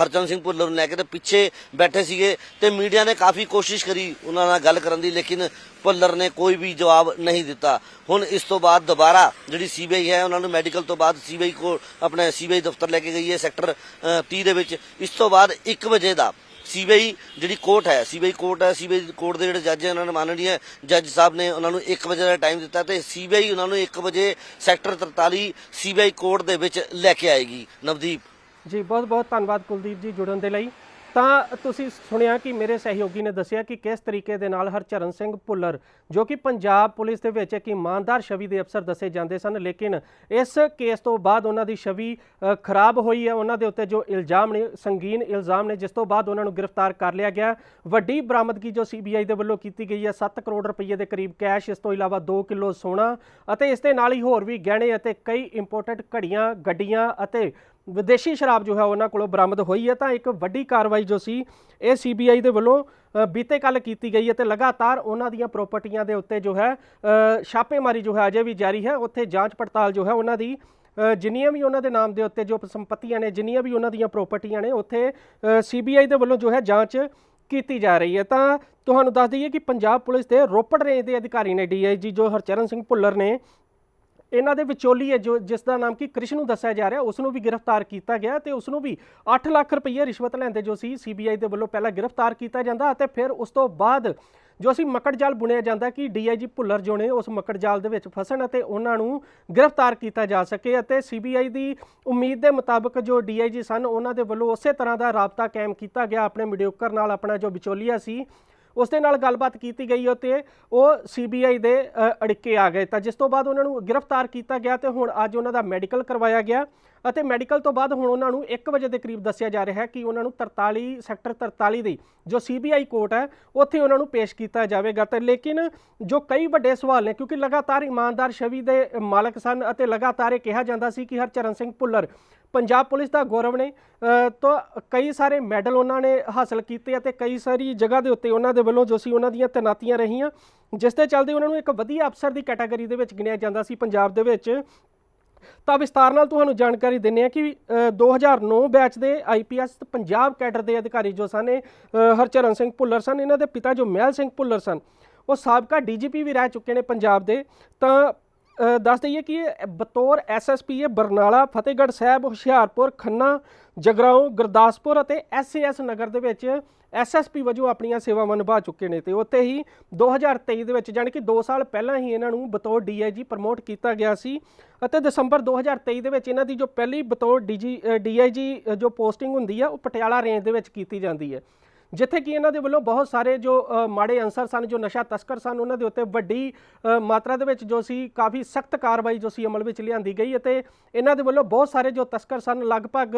S2: ਹਰਚੰਦ ਸਿੰਘ ਭੁੱਲਰ ਨੂੰ ਲੈ ਕੇ ਤੇ ਪਿੱਛੇ ਬੈਠੇ ਸੀਗੇ ਤੇ ਮੀਡੀਆ ਨੇ ਕਾਫੀ ਕੋਸ਼ਿਸ਼ ਕਰੀ ਉਹਨਾਂ ਨਾਲ ਗੱਲ ਕਰਨ ਦੀ ਲੇਕਿਨ ਭੁੱਲਰ ਨੇ ਕੋਈ ਵੀ ਜਵਾਬ ਨਹੀਂ ਦਿੱਤਾ। ਹੁਣ ਇਸ ਤੋਂ ਬਾਅਦ ਦੁਬਾਰਾ ਜਿਹੜੀ ਸੀਬੀਆਈ ਹੈ ਉਹਨਾਂ ਨੂੰ ਮੈਡੀਕਲ ਤੋਂ ਬਾਅਦ ਸੀਬੀਆਈ ਕੋ ਆਪਣੇ ਸੀਬੀਆਈ ਦਫ਼ਤਰ ਲੈ ਕੇ ਗਈ ਹੈ ਸੈਕਟਰ ਅ, 30 ਦੇ ਵਿੱਚ। ਇਸ ਤੋਂ ਬਾਅਦ 1 ਵਜੇ ਦਾ ਸੀਬੀਆਈ ਜਿਹੜੀ ਕੋਰਟ ਹੈ, ਸੀਬੀਆਈ ਕੋਰਟ ਹੈ, ਸੀਬੀਆਈ ਕੋਰਟ ਦੇ ਜਿਹੜੇ ਜੱਜ ਹੈ, ਉਹਨਾਂ ਨੇ ਮਾਨਣੀ ਹੈ ਜੱਜ ਸਾਹਿਬ ਨੇ ਉਹਨਾਂ ਨੂੰ 1 ਵਜੇ ਦਾ ਟਾਈਮ ਦਿੱਤਾ ਤੇ ਸੀਬੀਆਈ ਉਹਨਾਂ ਨੂੰ 1 ਵਜੇ ਸੈਕਟਰ 43 ਸੀਬੀਆਈ ਕੋਰਟ ਦੇ ਵਿੱਚ ਲੈ ਕੇ ਆਏਗੀ। ਨਵਦੀਪ।
S1: ਜੀ ਬਹੁਤ ਬਹੁਤ ਧੰਨਵਾਦ ਕੁਲਦੀਪ ਜੀ ਜੁੜਨ ਦੇ ਲਈ। ਤਾਂ ਤੁਸੀਂ ਸੁਣਿਆ ਕਿ ਮੇਰੇ ਸਹਿਯੋਗੀ ਨੇ ਦੱਸਿਆ ਕਿ ਕਿਸ ਤਰੀਕੇ ਦੇ ਨਾਲ ਹਰਚਰਨ ਸਿੰਘ ਭੁੱਲਰ, ਜੋ ਕਿ ਪੰਜਾਬ ਪੁਲਿਸ ਦੇ ਵਿੱਚ ਇੱਕ ਇਮਾਨਦਾਰ ਛਵੀ ਦੇ ਅਫਸਰ ਦੱਸੇ ਜਾਂਦੇ ਸਨ, ਲੇਕਿਨ ਇਸ ਕੇਸ ਤੋਂ ਬਾਅਦ ਉਹਨਾਂ ਦੀ ਛਵੀ ਖਰਾਬ ਹੋਈ ਹੈ। ਉਹਨਾਂ ਦੇ ਉੱਤੇ ਜੋ ਇਲਜ਼ਾਮ ਨੇ, ਸੰਗੀਨ ਇਲਜ਼ਾਮ ਨੇ, ਜਿਸ ਤੋਂ ਬਾਅਦ ਉਹਨਾਂ ਨੂੰ ਗ੍ਰਿਫਤਾਰ ਕਰ ਲਿਆ ਗਿਆ। ਵੱਡੀ ਬਰਾਮਦਗੀ ਜੋ ਸੀਬੀਆਈ ਦੇ ਵੱਲੋਂ ਕੀਤੀ ਗਈ ਹੈ 7 ਕਰੋੜ ਰੁਪਏ ਦੇ ਕਰੀਬ ਕੈਸ਼, ਇਸ ਤੋਂ ਇਲਾਵਾ 2 ਕਿਲੋ ਸੋਨਾ ਅਤੇ ਇਸ ਦੇ ਨਾਲ ਹੀ ਹੋਰ ਵੀ ਗਹਿਣੇ ਅਤੇ ਕਈ ਇੰਪੋਰਟੈਂਟ ਘੜੀਆਂ, ਗੱਡੀਆਂ ਅਤੇ ਵਿਦੇਸ਼ੀ ਸ਼ਰਾਬ ਜੋ ਹੈ ਉਹਨਾਂ ਕੋਲੋਂ ਬਰਾਮਦ ਹੋਈ ਹੈ ਤਾਂ ਇੱਕ ਵੱਡੀ ਕਾਰਵਾਈ ਜੋ ਸੀ, ਇਹ ਸੀਬੀਆਈ ਦੇ ਵੱਲੋਂ ਬੀਤੇ ਕੱਲ ਕੀਤੀ ਗਈ ਹੈ ਤੇ ਲਗਾਤਾਰ ਉਹਨਾਂ ਦੀਆਂ ਪ੍ਰਾਪਰਟੀਆਂ ਦੇ ਉੱਤੇ ਜੋ ਹੈ ਛਾਪੇਮਾਰੀ ਜੋ ਹੈ ਅਜੇ ਵੀ ਜਾਰੀ ਹੈ। ਉੱਥੇ ਜਾਂਚ ਪੜਤਾਲ ਜੋ ਹੈ ਉਹਨਾਂ ਦੀ ਜਿੰਨੀਆਂ ਵੀ ਉਹਨਾਂ ਦੇ ਨਾਮ ਦੇ ਉੱਤੇ ਜੋ ਸੰਪਤੀਆਂ ਨੇ, ਜਿੰਨੀਆਂ ਵੀ ਉਹਨਾਂ ਦੀਆਂ ਪ੍ਰਾਪਰਟੀਆਂ ਨੇ, ਉੱਥੇ ਸੀਬੀਆਈ ਦੇ ਵੱਲੋਂ ਜੋ ਹੈ ਜਾਂਚ ਕੀਤੀ ਜਾ ਰਹੀ ਹੈ। ਤਾਂ ਤੁਹਾਨੂੰ ਦੱਸ ਦਈਏ ਕਿ ਪੰਜਾਬ ਪੁਲਿਸ ਦੇ ਰੋਪੜ ਰੇਂਜ ਦੇ ਅਧਿਕਾਰੀ ਨੇ ਡੀਆਈਜੀ ਜੋ ਹਰਚਰਨ ਸਿੰਘ ਭੁੱਲਰ ਨੇ ਇਹਨਾਂ ਦੇ ਵਿਚੋਲੀ ਹੈ ਜੋ ਜਿਸ ਦਾ ਨਾਮ ਕਿ ਕ੍ਰਿਸ਼ਨ ਨੂੰ ਦੱਸਿਆ ਜਾ ਰਿਹਾ, ਉਸ ਨੂੰ ਵੀ ਗ੍ਰਿਫਤਾਰ ਕੀਤਾ ਗਿਆ ਤੇ ਉਸ ਨੂੰ ਵੀ 8 ਲੱਖ ਰੁਪਏ ਰਿਸ਼ਵਤ ਲੈਂਦੇ ਜੋ ਸੀ ਸੀਬੀਆਈ ਦੇ ਵੱਲੋਂ ਪਹਿਲਾਂ ਗ੍ਰਿਫਤਾਰ ਕੀਤਾ ਜਾਂਦਾ ਅਤੇ ਫਿਰ ਉਸ ਤੋਂ ਬਾਅਦ ਜੋ ਅਸੀਂ ਮੱਕੜ ਜਾਲ ਬੁਣਿਆ ਜਾਂਦਾ ਕਿ ਡੀਆਈਜੀ ਭੁੱਲਰ ਜੋ ਨੇ ਉਸ ਮੱਕੜ ਜਾਲ ਦੇ ਵਿੱਚ ਫਸਣ ਅਤੇ ਉਹਨਾਂ ਨੂੰ ਗ੍ਰਿਫਤਾਰ ਕੀਤਾ ਜਾ ਸਕੇ ਅਤੇ ਸੀਬੀਆਈ ਦੀ ਉਮੀਦ ਦੇ ਮੁਤਾਬਕ ਜੋ ਡੀਆਈਜੀ ਸਨ, ਉਹਨਾਂ ਦੇ ਵੱਲੋਂ ਉਸੇ ਤਰ੍ਹਾਂ ਦਾ ਰਾਬਤਾ ਕਾਇਮ ਕੀਤਾ ਗਿਆ। ਆਪਣੇ ਮੀਡੀਓਕਰ ਨਾਲ ਆਪਣਾ ਜੋ ਵਿਚੋਲੀਆ ਸੀ ਉਸ ਦੇ ਨਾਲ ਗੱਲਬਾਤ ਕੀਤੀ ਗਈ ਅਤੇ ਉਹ ਸੀਬੀਆਈ ਦੇ ਅ, ਅੜਿੱਕੇ ਆ ਗਏ। ਤਾਂ ਜਿਸ ਤੋਂ ਬਾਅਦ ਉਹਨਾਂ ਨੂੰ ਗ੍ਰਿਫਤਾਰ ਕੀਤਾ ਗਿਆ ਤੇ ਹੁਣ ਅੱਜ ਉਹਨਾਂ ਦਾ ਮੈਡੀਕਲ ਕਰਵਾਇਆ ਗਿਆ ਅਤੇ ਮੈਡੀਕਲ ਤੋਂ ਬਾਅਦ ਹੁਣ ਉਹਨਾਂ ਨੂੰ 1 ਵਜੇ ਦੇ ਕਰੀਬ ਦੱਸਿਆ ਜਾ ਰਿਹਾ ਹੈ ਕਿ ਉਹਨਾਂ ਨੂੰ 43 ਸੈਕਟਰ 43 ਦੀ ਜੋ ਸੀਬੀਆਈ ਕੋਰਟ ਹੈ ਉੱਥੇ ਉਹਨਾਂ ਨੂੰ ਪੇਸ਼ ਕੀਤਾ ਜਾਵੇਗਾ। ਤੇ ਲੇਕਿਨ ਜੋ ਕਈ ਵੱਡੇ ਸਵਾਲ ਨੇ ਕਿਉਂਕਿ ਲਗਾਤਾਰ ਇਮਾਨਦਾਰ ਛਵੀ ਦੇ ਮਾਲਕ ਸਨ ਅਤੇ ਲਗਾਤਾਰ ਇਹ ਕਿਹਾ ਜਾਂਦਾ ਸੀ ਕਿ ਹਰਚਰਨ ਸਿੰਘ ਭੁੱਲਰ ਪੰਜਾਬ ਪੁਲਿਸ ਦਾ ਗੌਰਵ ਨੇ ਤਾਂ ਕਈ ਸਾਰੇ ਮੈਡਲ ਉਹਨਾਂ ਨੇ ਹਾਸਲ ਕੀਤੇ ਅਤੇ ਕਈ ਸਾਰੀ ਜਗ੍ਹਾ ਦੇ ਉੱਤੇ ਉਹਨਾਂ ਦੇ ਵੱਲੋਂ ਜੋ ਸੀ ਉਹਨਾਂ ਦੀਆਂ ਤੈਨਾਤੀਆਂ ਰਹੀਆਂ ਜਿਸ ਦੇ ਚੱਲਦੇ ਉਹਨਾਂ ਨੂੰ ਇੱਕ ਵਧੀਆ ਅਫਸਰ ਦੀ ਕੈਟਾਗਰੀ ਦੇ ਵਿੱਚ ਗਿਣਿਆ ਜਾਂਦਾ ਸੀ ਪੰਜਾਬ ਦੇ ਵਿੱਚ। ਤਾਂ ਵਿਸਤਾਰ ਨਾਲ ਤੁਹਾਨੂੰ ਜਾਣਕਾਰੀ ਦਿੰਨੇ ਆ ਕਿ ਅ, 2009 ਬੈਚ ਦੇ ਆਈਪੀਐਸ ਪੰਜਾਬ ਕੈਡਰ ਦੇ ਅਧਿਕਾਰੀ ਜੋ ਸਨ ਇਹ, ਹਰਚਰਨ ਸਿੰਘ ਭੁੱਲਰ ਸਨ ਇਹਨਾਂ ਦੇ ਪਿਤਾ ਜੋ ਮਹਿਲ ਸਿੰਘ ਭੁੱਲਰ ਸਨ ਉਹ ਸਾਬਕਾ ਡੀਜੀਪੀ ਵੀ ਰਹਿ ਚੁੱਕੇ ਨੇ ਪੰਜਾਬ ਦੇ। ਤਾਂ ਦੱਸ ਦਈਏ ਕਿ ਇਹ ਬਤੌਰ ਐਸਐਸਪੀ ਇਹ ਬਰਨਾਲਾ, ਫਤਿਹਗੜ੍ਹ ਸਾਹਿਬ, ਹੁਸ਼ਿਆਰਪੁਰ, ਖੰਨਾ, ਜਗਰਾਉਂ, ਗੁਰਦਾਸਪੁਰ ਅਤੇ ਐਸਏਐਸ ਨਗਰ ਦੇ ਵਿੱਚ ਐਸਐਸਪੀ ਵਜੋਂ ਆਪਣੀਆਂ ਸੇਵਾਵਾਂ ਨਿਭਾ ਚੁੱਕੇ ਨੇ ਤੇ ਉੱਥੇ ਹੀ 2023 ਦੇ ਵਿੱਚ ਜਾਣੀ ਕਿ 2 ਸਾਲ ਪਹਿਲਾਂ ਹੀ ਇਹਨਾਂ ਨੂੰ ਬਤੌਰ ਡੀਆਈਜੀ ਪ੍ਰਮੋਟ ਕੀਤਾ ਗਿਆ ਸੀ ਅਤੇ ਦਸੰਬਰ 2023 ਦੇ ਵਿੱਚ ਇਹਨਾਂ ਦੀ ਜੋ ਪਹਿਲੀ ਬਤੌਰ ਡੀਜੀ ਡੀਆਈਜੀ ਜੋ ਪੋਸਟਿੰਗ ਹੁੰਦੀ ਆ, ਉਹ ਪਟਿਆਲਾ ਰੇਂਜ ਦੇ ਵਿੱਚ ਕੀਤੀ ਜਾਂਦੀ ਹੈ। ਜਿੱਥੇ ਕਿ ਇਹਨਾਂ ਦੇ ਵੱਲੋਂ ਬਹੁਤ ਸਾਰੇ ਜੋ ਮਾੜੇ ਅਨਸਰ ਸਨ, ਜੋ ਨਸ਼ਾ ਤਸਕਰ ਸਨ, ਉਹਨਾਂ ਦੇ ਉੱਤੇ ਵੱਡੀ ਮਾਤਰਾ ਦੇ ਵਿੱਚ ਜੋ ਸੀ, ਕਾਫੀ ਸਖਤ ਕਾਰਵਾਈ ਜੋ ਸੀ ਅਮਲ ਵਿੱਚ ਲਿਆਂਦੀ ਗਈ ਅਤੇ ਇਹਨਾਂ ਦੇ ਵੱਲੋਂ ਬਹੁਤ ਸਾਰੇ ਜੋ ਤਸਕਰ ਸਨ, ਲਗਭਗ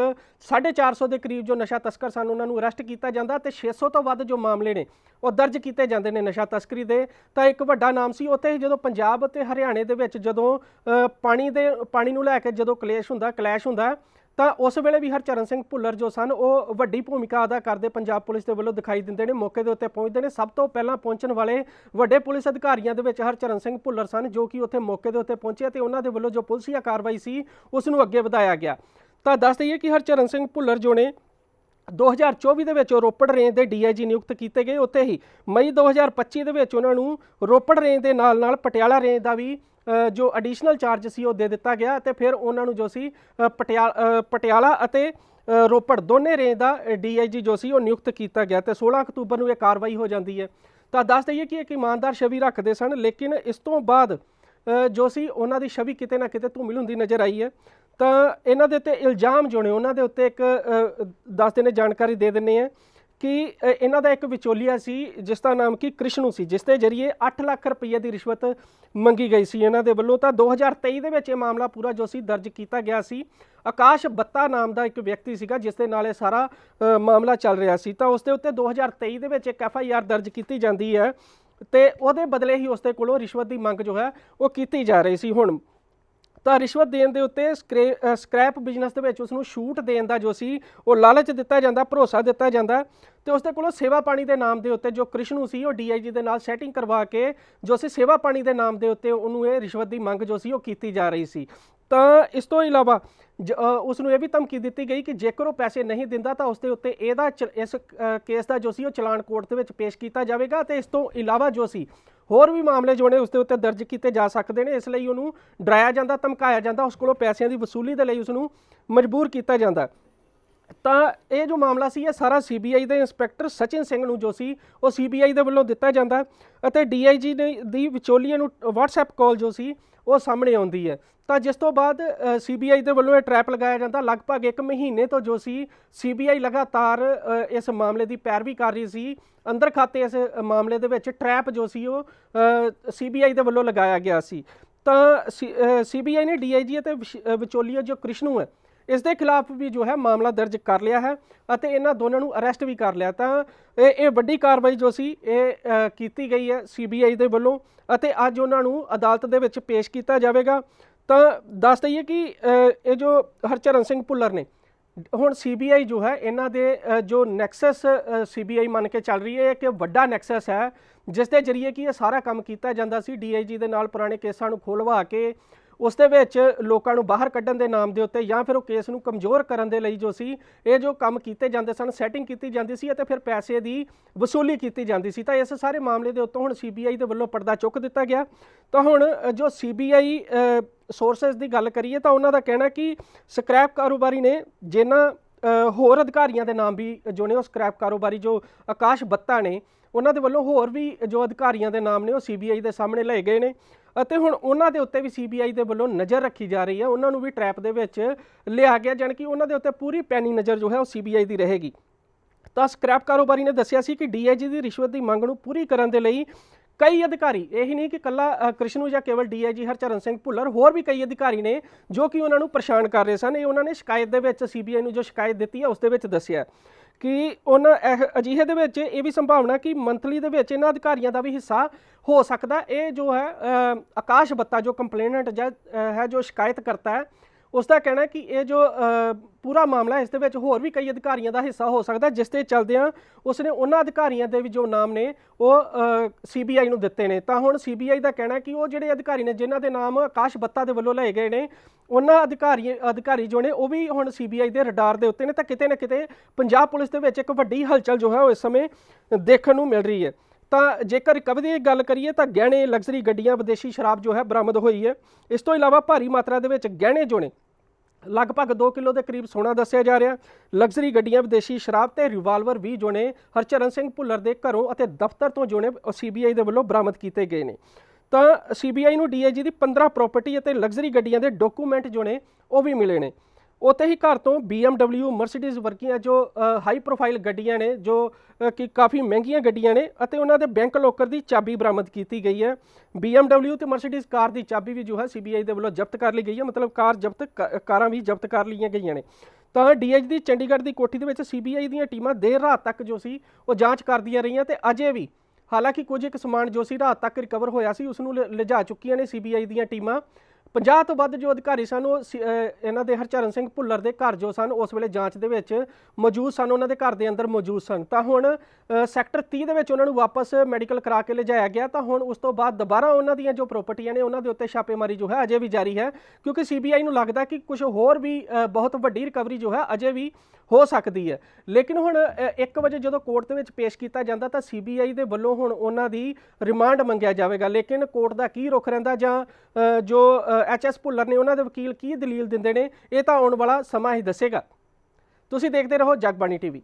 S1: 450 ਦੇ ਕਰੀਬ ਜੋ ਨਸ਼ਾ ਤਸਕਰ ਸਨ, ਉਹਨਾਂ ਨੂੰ ਅਰੈਸਟ ਕੀਤਾ ਜਾਂਦਾ ਤੇ 600 ਤੋਂ ਵੱਧ ਜੋ ਮਾਮਲੇ ਨੇ, ਉਹ ਦਰਜ ਕੀਤੇ ਜਾਂਦੇ ਨੇ ਨਸ਼ਾ ਤਸਕਰੀ ਦੇ। ਤਾਂ ਇੱਕ ਵੱਡਾ ਨਾਮ ਸੀ, ਉੱਥੇ ਹੀ ਜਦੋਂ ਪੰਜਾਬ ਅਤੇ ਹਰਿਆਣੇ ਦੇ ਵਿੱਚ ਜਦੋਂ ਪਾਣੀ ਦੇ, ਪਾਣੀ ਨੂੰ ਲੈ ਕੇ ਜਦੋਂ ਕਲੇਸ਼ ਹੁੰਦਾ, ਕਲੈਸ਼ ਹੁੰਦਾ ਤਾਂ ਉਸ ਵੇਲੇ ਵੀ ਹਰਚਰਨ ਸਿੰਘ ਭੁੱਲਰ ਜੋ ਸਨ, ਉਹ ਵੱਡੀ ਭੂਮਿਕਾ ਅਦਾ ਕਰਦੇ ਪੰਜਾਬ ਪੁਲਿਸ ਦੇ ਵੱਲੋਂ ਦਿਖਾਈ ਦਿੰਦੇ ਨੇ, ਮੌਕੇ ਦੇ ਉੱਤੇ ਪਹੁੰਚਦੇ ਨੇ। ਸਭ ਤੋਂ ਪਹਿਲਾਂ ਪਹੁੰਚਣ ਵਾਲੇ ਵੱਡੇ ਪੁਲਿਸ ਅਧਿਕਾਰੀਆਂ ਦੇ ਵਿੱਚ ਹਰਚਰਨ ਸਿੰਘ ਭੁੱਲਰ ਸਨ, ਜੋ ਕਿ ਉੱਥੇ ਮੌਕੇ ਦੇ ਉੱਤੇ ਪਹੁੰਚੇ ਤੇ ਉਹਨਾਂ ਦੇ ਵੱਲੋਂ ਜੋ ਪੁਲਿਸੀਆ ਕਾਰਵਾਈ ਸੀ, ਉਸ ਨੂੰ ਅੱਗੇ ਵਧਾਇਆ ਗਿਆ। ਤਾਂ ਦੱਸ ਦਈਏ ਕਿ ਹਰਚਰਨ ਸਿੰਘ ਭੁੱਲਰ ਜੋ ਨੇ 2024 ਦੇ ਵਿੱਚ ਉਹ ਰੋਪੜ ਰੇਂਜ ਦੇ ਡੀਆਈਜੀ ਨਿਯੁਕਤ ਕੀਤੇ ਗਏ। ਉੱਥੇ ਹੀ ਮਈ 2025 ਦੇ ਵਿੱਚ ਉਹਨਾਂ ਨੂੰ ਰੋਪੜ ਰੇਂਜ ਦੇ ਨਾਲ ਨਾਲ ਪਟਿਆਲਾ ਰੇਂਜ ਦਾ ਵੀ ਜੋ ਐਡੀਸ਼ਨਲ ਚਾਰਜ ਸੀ ਉਹ ਦੇ ਦਿੱਤਾ ਗਿਆ ਤੇ ਫਿਰ ਉਹਨਾਂ ਨੂੰ ਜੋ ਸੀ ਅ, ਪਟਿਆ- ਪਟਿਆਲਾ ਅਤੇ ਰੋਪੜ ਦੋਨੇ ਰੇਂਜ ਦਾ ਡੀਆਈਜੀ ਜੋ ਸੀ ਉਹ ਨਿਯੁਕਤ ਕੀਤਾ ਗਿਆ ਤੇ 16 ਅਕਤੂਬਰ ਨੂੰ ਇਹ ਕਾਰਵਾਈ ਹੋ ਜਾਂਦੀ ਹੈ। ਤਾਂ ਦੱਸ ਦਈਏ ਕਿ ਇੱਕ ਇਮਾਨਦਾਰ ਛਵੀ ਰੱਖਦੇ ਸਨ ਲੇਕਿਨ ਇਸ ਤੋਂ ਬਾਅਦ ਜੋ ਸੀ ਉਹਨਾਂ ਦੀ ਛਵੀ ਕਿਤੇ ਨਾ ਕਿਤੇ ਧੂਮਿਲ ਹੁੰਦੀ ਨਜ਼ਰ ਆਈ ਹੈ। ਤਾਂ ਇਹਨਾਂ ਦੇ ਉੱਤੇ ਇਲਜ਼ਾਮ ਜੋ ਨੇ ਉਹਨਾਂ ਦੇ ਉੱਤੇ ਇੱਕ ਦੱਸ ਦਿੰਦੇ ਜਾਣਕਾਰੀ ਦੇ ਦਿੰਨੇ ਆ ਕਿ ਇਹਨਾਂ ਦਾ ਇੱਕ ਵਿਚੋਲੀਆ ਸੀ, ਜਿਸ ਦਾ ਨਾਮ ਕੀ ਕ੍ਰਿਸ਼ਨੂ ਸੀ, ਜਿਸ ਦੇ ਜਰੀਏ 8 ਲੱਖ ਰੁਪਏ ਦੀ ਰਿਸ਼ਵਤ ਮੰਗੀ ਗਈ ਸੀ ਇਹਨਾਂ ਦੇ ਵੱਲੋਂ। ਤਾਂ 2023 ਦੇ ਵਿੱਚ ਇਹ ਮਾਮਲਾ ਪੂਰਾ ਜੋ ਸੀ ਦਰਜ ਕੀਤਾ ਗਿਆ ਸੀ। ਆਕਾਸ਼ ਬੱਤਾ ਨਾਮ ਦਾ ਇੱਕ ਵਿਅਕਤੀ ਸੀਗਾ, ਜਿਸ ਦੇ ਨਾਲ ਇਹ ਸਾਰਾ ਮਾਮਲਾ ਚੱਲ ਰਿਹਾ ਸੀ। ਤਾਂ ਉਸ ਦੇ ਉੱਤੇ 2023 ਦੇ ਵਿੱਚ ਇੱਕ ਐਫ ਆਈ ਆਰ ਦਰਜ ਕੀਤੀ ਜਾਂਦੀ ਹੈ ਤੇ ਉਹਦੇ ਬਦਲੇ ਹੀ ਉਸ ਦੇ ਕੋਲੋਂ ਰਿਸ਼ਵਤ ਦੀ ਮੰਗ ਜੋ ਹੈ, ਉਹ ਕੀਤੀ ਜਾ ਰਹੀ ਸੀ। ਹੁਣ ਤਾਂ ਰਿਸ਼ਵਤ ਦੇਣ ਦੇ ਉੱਤੇ ਸਕਰੇ- ਅ, ਸਕ੍ਰੈਪ ਬਿਜ਼ਨਸ ਦੇ ਵਿੱਚ ਉਸ ਨੂੰ ਛੂਟ ਦੇਣ ਦਾ ਜੋ ਸੀ ਉਹ ਲਾਲਚ ਦਿੱਤਾ ਜਾਂਦਾ ਭਰੋਸਾ ਦਿੱਤਾ ਜਾਂਦਾ ਤੇ ਉਸ ਦੇ ਕੋਲੋਂ ਸੇਵਾ ਪਾਣੀ ਦੇ ਨਾਮ ਦੇ ਉੱਤੇ ਜੋ ਕ੍ਰਿਸ਼ਨੂ ਸੀ ਉਹ ਡੀਆਈਜੀ ਦੇ ਨਾਲ ਸੈਟਿੰਗ ਕਰਵਾ ਕੇ ਜੋ ਸੀ ਸੇਵਾ ਪਾਣੀ ਦੇ ਨਾਮ ਦੇ ਉੱਤੇ ਉਹਨੂੰ ਇਹ ਰਿਸ਼ਵਤ ਦੀ ਮੰਗ ਜੋ ਸੀ ਉਹ ਕੀਤੀ ਜਾ ਰਹੀ ਸੀ। ਤਾਂ ਇਸ ਤੋਂ ਇਲਾਵਾ ਜ- ਅ, ਉਸ ਨੂੰ ਇਹ ਵੀ ਧਮਕੀ ਦਿੱਤੀ ਗਈ ਕਿ ਜੇਕਰ ਉਹ ਪੈਸੇ ਨਹੀਂ ਦਿੰਦਾ ਤਾਂ ਉਸ ਦੇ ਉੱਤੇ ਇਹਦਾ ਚ- ਇਸ ਕੇਸ ਦਾ ਜੋ ਸੀ ਉਹ ਚਲਾਨ ਕੋਰਟ ਦੇ ਵਿੱਚ ਪੇਸ਼ ਕੀਤਾ ਜਾਵੇਗਾ ਤੇ ਇਸ ਤੋਂ ਇਲਾਵਾ ਜੋ ਸੀ ਹੋਰ ਵੀ ਮਾਮਲੇ ਜੋ ਨੇ ਉਸ ਦੇ ਉੱਤੇ ਦਰਜ ਕੀਤੇ ਜਾ ਸਕਦੇ ਨੇ, ਇਸ ਲਈ ਉਹਨੂੰ ਡਰਾਇਆ ਜਾਂਦਾ, ਧਮਕਾਇਆ ਜਾਂਦਾ, ਉਸ ਕੋਲੋਂ ਪੈਸਿਆਂ ਦੀ ਵਸੂਲੀ ਦੇ ਲਈ ਉਸ ਨੂੰ ਮਜਬੂਰ ਕੀਤਾ ਜਾਂਦਾ। ਤਾਂ ਇਹ ਜੋ ਮਾਮਲਾ ਸੀ, ਇਹ ਸਾਰਾ ਸੀਬੀਆਈ ਦੇ ਇੰਸਪੈਕਟਰ ਸਚਿਨ ਸਿੰਘ ਨੂੰ ਜੋ ਸੀ, ਉਹ ਸੀਬੀਆਈ ਦੇ ਵੱਲੋਂ ਦਿੱਤਾ ਜਾਂਦਾ। ਅਤੇ ਡੀਆਈਜੀ ਨੇ ਦੀ ਵਿਚੋਲੀਏ ਨੂੰ WhatsApp ਕਾਲ ਜੋ ਸੀ ਉਹ ਸਾਹਮਣੇ ਆਉਂਦੀ ਹੈ। ਤਾਂ ਜਿਸ ਤੋਂ ਬਾਅਦ ਸੀਬੀਆਈ ਦੇ ਵੱਲੋਂ ਇਹ ਟਰੈਪ ਲਗਾਇਆ ਜਾਂਦਾ। ਲਗਭਗ 1 ਮਹੀਨੇ ਤੋਂ ਜੋ ਸੀ ਸੀਬੀਆਈ ਲਗਾਤਾਰ ਇਸ ਮਾਮਲੇ ਦੀ ਪੈਰਵੀ ਕਰ ਰਹੀ ਸੀ। ਅੰਦਰ ਖਾਤੇ ਇਸ ਮਾਮਲੇ ਦੇ ਵਿੱਚ ਟਰੈਪ ਜੋ ਸੀ ਉਹ ਸੀਬੀਆਈ ਦੇ ਵੱਲੋਂ ਲਗਾਇਆ ਗਿਆ ਸੀ। ਤਾਂ ਸੀਬੀਆਈ ਨੇ ਡੀਆਈਜੀ ਅਤੇ ਵਿਸ਼- ਵਿਚੋਲੀਆ ਜੋ ਕ੍ਰਿਸ਼ਨੂ ਹੈ ਇਸ ਦੇ ਖਿਲਾਫ ਵੀ ਜੋ ਹੈ ਮਾਮਲਾ ਦਰਜ ਕਰ ਲਿਆ ਹੈ ਅਤੇ ਇਹਨਾਂ ਦੋਨਾਂ ਨੂੰ ਅਰੈਸਟ ਵੀ ਕਰ ਲਿਆ। ਤਾਂ ਇਹ ਇਹ ਵੱਡੀ ਕਾਰਵਾਈ ਜੋ ਸੀ ਇਹ ਕੀਤੀ ਗਈ ਹੈ ਸੀਬੀਆਈ ਦੇ ਵੱਲੋਂ ਅਤੇ ਅੱਜ ਉਹਨਾਂ ਨੂੰ ਅਦਾਲਤ ਦੇ ਵਿੱਚ ਪੇਸ਼ ਕੀਤਾ ਜਾਵੇਗਾ। ਤਾਂ ਦੱਸ ਦਈਏ ਕਿ ਇਹ ਜੋ ਹਰਚਰਨ ਸਿੰਘ ਭੁੱਲਰ ਨੇ ਹੁਣ ਸੀਬੀਆਈ ਜੋ ਹੈ ਇਹਨਾਂ ਦੇ ਅ, ਜੋ ਨੈਕਸਸ ਸੀਬੀਆਈ ਮੰਨ ਕੇ ਚੱਲ ਰਹੀ ਹੈ ਕਿ ਵੱਡਾ ਨੈਕਸਸ ਹੈ ਜਿਸ ਦੇ ਜਰੀਏ ਕਿ ਇਹ ਸਾਰਾ ਕੰਮ ਕੀਤਾ ਜਾਂਦਾ ਸੀ ਡੀਆਈਜੀ ਦੇ ਨਾਲ ਪੁਰਾਣੇ ਕੇਸਾਂ ਨੂੰ ਖੋਲਵਾ ਕੇ ਉਸ ਦੇ ਵਿੱਚ ਲੋਕਾਂ ਨੂੰ ਬਾਹਰ ਕੱਢਣ ਦੇ ਨਾਮ ਦੇ ਉੱਤੇ ਜਾਂ ਫਿਰ ਉਹ ਕੇਸ ਨੂੰ ਕਮਜ਼ੋਰ ਕਰਨ ਦੇ ਲਈ ਜੋ ਸੀ ਇਹ ਜੋ ਕੰਮ ਕੀਤੇ ਜਾਂਦੇ ਸਨ ਸੈਟਿੰਗ ਕੀਤੀ ਜਾਂਦੀ ਸੀ ਅਤੇ ਫਿਰ ਪੈਸੇ ਦੀ ਵਸੂਲੀ ਕੀਤੀ ਜਾਂਦੀ ਸੀ। ਤਾਂ ਇਸ ਸਾਰੇ ਮਾਮਲੇ ਦੇ ਉੱਤੋਂ ਹੁਣ ਸੀਬੀਆਈ ਦੇ ਵੱਲੋਂ ਪਰਦਾ ਚੁੱਕ ਦਿੱਤਾ ਗਿਆ। ਤਾਂ ਹੁਣ ਅ, ਜੋ ਸੀਬੀਆਈ ਸੋਰਸਸ ਦੀ ਗੱਲ ਕਰੀਏ ਤਾਂ ਉਹਨਾਂ ਦਾ ਕਹਿਣਾ ਕਿ ਸਕ੍ਰੈਪ ਕਾਰੋਬਾਰੀ ਨੇ ਜਿਨ੍ਹਾਂ ਹੋਰ ਅਧਿਕਾਰੀਆਂ ਦੇ ਨਾਮ ਵੀ ਜੋ ਨੇ ਉਹ ਸਕ੍ਰੈਪ ਕਾਰੋਬਾਰੀ ਜੋ ਆਕਾਸ਼ ਬੱਤਾ ਨੇ ਉਹਨਾਂ ਦੇ ਵੱਲੋਂ ਹੋਰ ਵੀ ਜੋ ਅਧਿਕਾਰੀਆਂ ਦੇ ਨਾਮ ਨੇ ਉਹ ਸੀਬੀਆਈ ਦੇ ਸਾਹਮਣੇ ਲਏ ਗਏ ਨੇ। ਅਤੇ ਹੁਣ ਉਹਨਾਂ ਦੇ ਉੱਤੇ ਵੀ ਸੀਬੀਆਈ ਦੇ ਵੱਲੋਂ ਨਜ਼ਰ ਰੱਖੀ ਜਾ ਰਹੀ ਹੈ। ਉਹਨਾਂ ਨੂੰ ਵੀ ਟਰੈਪ ਦੇ ਵਿੱਚ ਲਿਆ ਗਿਆ, ਜਾਣੀ ਕਿ ਉਹਨਾਂ ਦੇ ਉੱਤੇ ਪੂਰੀ ਪੈਣੀ ਨਜ਼ਰ ਜੋ ਹੈ ਉਹ ਸੀਬੀਆਈ ਦੀ ਰਹੇਗੀ। ਤਾਂ ਸਕ੍ਰੈਪ ਕਾਰੋਬਾਰੀ ਨੇ ਦੱਸਿਆ ਸੀ ਕਿ ਡੀਆਈਜੀ ਦੀ ਰਿਸ਼ਵਤ ਦੀ ਮੰਗ ਨੂੰ ਪੂਰੀ ਕਰਨ ਦੇ ਲਈ ਕਈ ਅਧਿਕਾਰੀ ਇਹੀ ਨਹੀਂ ਕਿ ਕੱਲਾ ਅ, ਕ੍ਰਿਸ਼ਨੂ ਜਾਂ ਕੇਵਲ ਡੀਆਈਜੀ ਹਰਚਰਨ ਸਿੰਘ ਭੁੱਲਰ ਹੋਰ ਵੀ ਕਈ ਅਧਿਕਾਰੀ ਨੇ ਜੋ ਕਿ ਉਹਨਾਂ ਨੂੰ ਪਰੇਸ਼ਾਨ ਕਰ ਰਹੇ ਸਨ। ਇਹ ਉਹਨਾਂ ਨੇ ਸ਼ਿਕਾਇਤ ਦੇ ਵਿੱਚ ਸੀਬੀਆਈ ਨੂੰ ਜੋ ਸ਼ਿਕਾਇਤ ਦਿੱਤੀ ਹੈ ਉਸ ਦੇ ਵਿੱਚ ਦੱਸਿਆ ਕਿ ਉਹਨਾਂ ਇਹ ਅਜਿਹੇ ਦੇ ਵਿੱਚ ਇਹ ਵੀ ਸੰਭਾਵਨਾ ਕਿ ਮੰਥਲੀ ਦੇ ਵਿੱਚ ਇਹਨਾਂ ਅਧਿਕਾਰੀਆਂ ਦਾ ਵੀ ਹਿੱਸਾ ਹੋ ਸਕਦਾ। ਇਹ ਜੋ ਹੈ ਆਕਾਸ਼ ਬੱਤਾ ਜੋ ਕੰਪਲੇਨੈਂਟ ਜਾਂ ਹੈ ਜੋ ਸ਼ਿਕਾਇਤ ਕਰਤਾ ਹੈ ਉਸ ਦਾ ਕਹਿਣਾ ਕਿ ਇਹ ਜੋ ਪੂਰਾ ਮਾਮਲਾ ਇਸ ਦੇ ਵਿੱਚ ਹੋਰ ਵੀ ਕਈ ਅਧਿਕਾਰੀਆਂ ਦਾ ਹਿੱਸਾ ਹੋ ਸਕਦਾ ਜਿਸ ਦੇ ਚਲਦਿਆਂ ਉਸ ਨੇ ਉਹਨਾਂ ਅਧਿਕਾਰੀਆਂ ਦੇ ਵੀ ਜੋ ਨਾਮ ਨੇ, ਉਹ ਸੀਬੀਆਈ ਨੂੰ ਦਿੱਤੇ ਨੇ। ਤਾਂ ਹੁਣ ਸੀਬੀਆਈ ਦਾ ਕਹਿਣਾ ਕਿ ਉਹ ਜਿਹੜੇ ਅਧਿਕਾਰੀ ਨੇ, ਜਿਨ੍ਹਾਂ ਦੇ ਨਾਮ ਆਕਾਸ਼ ਬੱਤਾ ਦੇ ਵੱਲੋਂ ਲਏ ਗਏ ਨੇ, ਉਹਨਾਂ ਅਧਿਕਾਰੀ ਅਧਿਕਾਰੀ ਜੋ ਨੇ, ਉਹ ਵੀ ਹੁਣ ਸੀਬੀਆਈ ਦੇ ਰਡਾਰ ਦੇ ਉੱਤੇ ਨੇ। ਤਾਂ ਕਿਤੇ ਨਾ ਕਿਤੇ ਪੰਜਾਬ ਪੁਲਿਸ ਦੇ ਵਿੱਚ ਇੱਕ ਵੱਡੀ ਹਲਚਲ ਜੋ ਹੈ, ਉਹ ਇਸ ਸਮੇਂ ਦੇਖਣ ਨੂੰ ਮਿਲ ਰਹੀ ਹੈ। ਤਾਂ ਜੇਕਰ ਰਿਕਵਰੀ ਦੀ ਗੱਲ ਕਰੀਏ ਤਾਂ ਗਹਿਣੇ, ਲਗਜ਼ਰੀ ਗੱਡੀਆਂ, ਵਿਦੇਸ਼ੀ ਸ਼ਰਾਬ ਜੋ ਹੈ ਬਰਾਮਦ ਹੋਈ ਹੈ। ਇਸ ਤੋਂ ਇਲਾਵਾ ਭਾਰੀ ਮਾਤਰਾ ਦੇ ਵਿੱਚ ਗਹਿਣੇ ਜੋਣੇ ਲਗਭਗ 2 ਕਿਲੋ ਦੇ ਕਰੀਬ ਸੋਨਾ ਦੱਸਿਆ ਜਾ ਰਿਹਾ। ਲਗਜ਼ਰੀ ਗੱਡੀਆਂ, ਵਿਦੇਸ਼ੀ ਸ਼ਰਾਬ ਤੇ ਰਿਵਾਲਵਰ ਵੀ ਜੋਣੇ ਹਰਚਰਨ ਸਿੰਘ ਭੁੱਲਰ ਦੇ ਘਰੋਂ ਅਤੇ ਦਫ਼ਤਰ ਤੋਂ ਜੋਣੇ ਸੀਬੀਆਈ ਦੇ ਵੱਲੋਂ ਬਰਾਮਦ ਕੀਤੇ ਗਏ ਨੇ। ਤਾਂ ਸੀਬੀਆਈ ਨੂੰ ਡੀਆਈਜੀ ਦੀ 15 ਪ੍ਰਾਪਰਟੀ ਅਤੇ ਲਗਜ਼ਰੀ ਗੱਡੀਆਂ ਦੇ ਡਾਕੂਮੈਂਟ ਜੋ ਨੇ ਉਹ ਵੀ ਮਿਲੇ ਨੇ। ਉੱਥੇ ਹੀ ਘਰ ਤੋਂ BMW ਮਰਸੀਡੀਜ਼ ਵਰਗੀਆਂ ਜੋ ਹਾਈ ਪ੍ਰੋਫਾਈਲ ਗੱਡੀਆਂ ਨੇ, ਜੋ ਕਿ ਕਾਫੀ ਮਹਿੰਗੀਆਂ ਗੱਡੀਆਂ ਨੇ ਅਤੇ ਉਹਨਾਂ ਦੇ ਬੈਂਕ ਲੋਕਰ ਦੀ ਚਾਬੀ ਬਰਾਮਦ ਕੀਤੀ ਗਈ ਹੈ। BMW ਤੇ ਮਰਸੀਡੀਜ਼ ਕਾਰ ਦੀ ਚਾਬੀ ਵੀ ਜੋ ਹੈ ਸੀਬੀਆਈ ਦੇ ਵੱਲੋਂ ਜ਼ਬਤ ਕਰ ਲਈ ਗਈ ਹੈ, ਮਤਲਬ ਕਾਰ ਜ਼ਬਤ ਕ- ਕਾਰਾਂ ਵੀ ਜ਼ਬਤ ਕਰ ਲਈਆਂ ਗਈਆਂ ਨੇ। ਤਾਂ ਡੀਐਚ ਦੀ ਚੰਡੀਗੜ੍ਹ ਦੀ ਕੋਠੀ ਦੇ ਵਿੱਚ ਸੀਬੀਆਈ ਦੀਆਂ ਟੀਮਾਂ ਦੇਰ ਰਾਤ ਤੱਕ ਜੋ ਸੀ, ਉਹ ਜਾਂਚ ਕਰਦੀਆਂ ਰਹੀਆਂ ਤੇ ਅਜੇ ਵੀ, ਹਾਲਾਂਕਿ ਕੁਝ ਇੱਕ ਸਮਾਨ ਜੋ ਸੀ ਰਾਤ ਤੱਕ ਰਿਕਵਰ ਹੋਇਆ ਸੀ, ਉਸ ਨੂੰ ਲ- ਲਿਜਾ ਚੁੱਕੀਆਂ ਨੇ ਸੀਬੀਆਈ ਦੀਆਂ ਟੀਮਾਂ। 50 ਤੋਂ ਵੱਧ ਜੋ ਅਧਿਕਾਰੀ ਸਨ, ਉਹ ਸੀ- ਇਹਨਾਂ ਦੇ ਹਰਚਰਨ ਸਿੰਘ ਭੁੱਲਰ ਦੇ ਘਰ ਜੋ ਸਨ, ਉਸ ਵੇਲੇ ਜਾਂਚ ਦੇ ਵਿੱਚ ਮੌਜੂਦ ਸਨ, ਉਹਨਾਂ ਦੇ ਘਰ ਦੇ ਅੰਦਰ ਮੌਜੂਦ ਸਨ। ਤਾਂ ਹੁਣ ਸੈਕਟਰ 30 ਦੇ ਵਿੱਚ ਉਹਨਾਂ ਨੂੰ ਵਾਪਸ ਮੈਡੀਕਲ ਕਰਾ ਕੇ ਲਿਜਾਇਆ ਗਿਆ, ਤਾਂ ਹੁਣ ਉਸ ਤੋਂ ਬਾਅਦ ਦੁਬਾਰਾ ਉਹਨਾਂ ਦੀਆਂ ਜੋ ਪ੍ਰਾਪਰਟੀਆਂ ਨੇ, ਉਹਨਾਂ ਦੇ ਉੱਤੇ ਛਾਪੇਮਾਰੀ ਜੋ ਹੈ, ਅਜੇ ਵੀ ਜਾਰੀ ਹੈ। ਕਿਉਂਕਿ ਸੀਬੀਆਈ ਨੂੰ ਲੱਗਦਾ ਕਿ ਕੁਝ ਹੋਰ ਵੀ ਬਹੁਤ ਵੱਡੀ ਰਿਕਵਰੀ ਜੋ ਹੈ, ਅਜੇ ਵੀ ਹੋ ਸਕਦੀ ਹੈ। ਲੇਕਿਨ ਹੁਣ 1 ਵਜੇ ਜਦੋਂ ਕੋਰਟ ਦੇ ਵਿੱਚ ਪੇਸ਼ ਕੀਤਾ ਜਾਂਦਾ, ਤਾਂ ਸੀਬੀਆਈ ਦੇ ਵੱਲੋਂ ਹੁਣ ਉਹਨਾਂ ਦੀ ਰਿਮਾਂਡ ਮੰਗਿਆ ਜਾਵੇਗਾ। ਲੇਕਿਨ ਕੋਰਟ ਦਾ ਕੀ ਰੁਖ ਰਹਿੰਦਾ ਜਾਂ ਜੋ ਜੋ ਐਚਐਸ ਭੁੱਲਰ ਨੇ ਉਹਨਾਂ ਦੇ ਵਕੀਲ ਕੀ ਦਲੀਲ ਦਿੰਦੇ ਨੇ, ਇਹ ਤਾਂ ਆਉਣ ਵਾਲਾ ਸਮਾਂ ਹੀ ਦੱਸੇਗਾ। ਤੁਸੀਂ ਦੇਖਦੇ ਰਹੋ ਜਗਬਾਣੀ ਟੀਵੀ।